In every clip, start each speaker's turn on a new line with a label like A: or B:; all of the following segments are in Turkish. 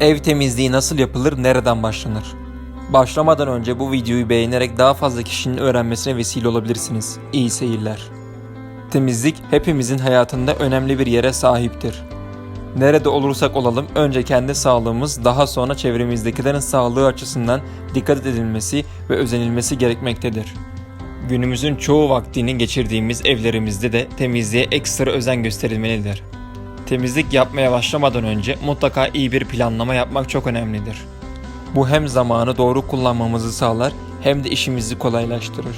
A: Ev temizliği nasıl yapılır, nereden başlanır? Başlamadan önce bu videoyu beğenerek daha fazla kişinin öğrenmesine vesile olabilirsiniz. İyi seyirler. Temizlik hepimizin hayatında önemli bir yere sahiptir. Nerede olursak olalım önce kendi sağlığımız daha sonra çevremizdekilerin sağlığı açısından dikkat edilmesi ve özenilmesi gerekmektedir. Günümüzün çoğu vaktini geçirdiğimiz evlerimizde de temizliğe ekstra özen gösterilmelidir. Temizlik yapmaya başlamadan önce mutlaka iyi bir planlama yapmak çok önemlidir. Bu hem zamanı doğru kullanmamızı sağlar hem de işimizi kolaylaştırır.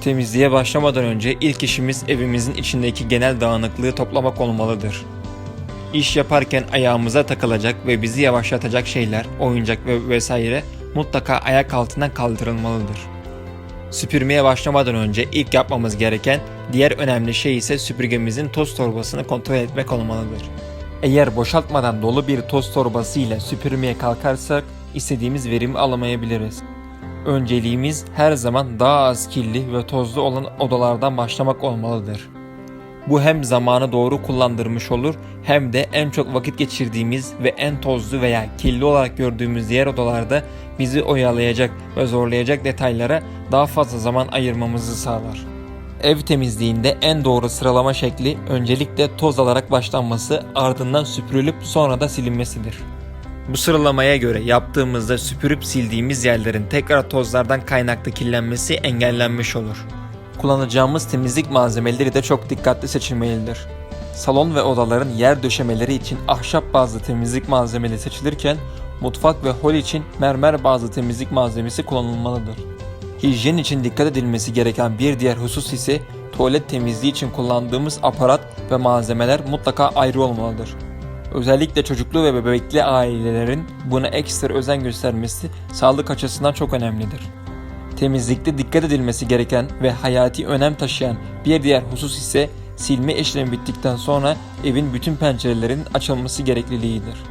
A: Temizliğe başlamadan önce ilk işimiz evimizin içindeki genel dağınıklığı toplamak olmalıdır. İş yaparken ayağımıza takılacak ve bizi yavaşlatacak şeyler, oyuncak ve vesaire mutlaka ayak altından kaldırılmalıdır. Süpürmeye başlamadan önce ilk yapmamız gereken diğer önemli şey ise süpürgemizin toz torbasını kontrol etmek olmalıdır. Eğer boşaltmadan dolu bir toz torbası ile süpürmeye kalkarsak istediğimiz verimi alamayabiliriz. Önceliğimiz her zaman daha az kirli ve tozlu olan odalardan başlamak olmalıdır. Bu hem zamanı doğru kullandırmış olur hem de en çok vakit geçirdiğimiz ve en tozlu veya kirli olarak gördüğümüz diğer odalarda bizi oyalayacak ve zorlayacak detaylara daha fazla zaman ayırmamızı sağlar. Ev temizliğinde en doğru sıralama şekli öncelikle toz alarak başlanması ardından süpürülüp sonra da silinmesidir. Bu sıralamaya göre yaptığımızda süpürüp sildiğimiz yerlerin tekrar tozlardan kaynaklı kirlenmesi engellenmiş olur. Kullanacağımız temizlik malzemeleri de çok dikkatli seçilmelidir. Salon ve odaların yer döşemeleri için ahşap bazlı temizlik malzemeleri seçilirken mutfak ve hol için mermer bazlı temizlik malzemesi kullanılmalıdır. Hijyen için dikkat edilmesi gereken bir diğer husus ise tuvalet temizliği için kullandığımız aparat ve malzemeler mutlaka ayrı olmalıdır. Özellikle çocuklu ve bebekli ailelerin buna ekstra özen göstermesi sağlık açısından çok önemlidir. Temizlikte dikkat edilmesi gereken ve hayati önem taşıyan bir diğer husus ise silme işlemi bittikten sonra evin bütün pencerelerinin açılması gerekliliğidir.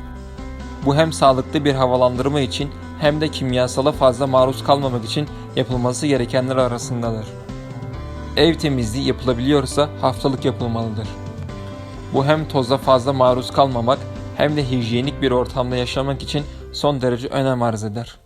A: Bu hem sağlıklı bir havalandırma için hem de kimyasala fazla maruz kalmamak için yapılması gerekenler arasındadır. Ev temizliği yapılabiliyorsa haftalık yapılmalıdır. Bu hem toza fazla maruz kalmamak hem de hijyenik bir ortamda yaşamak için son derece önem arz eder.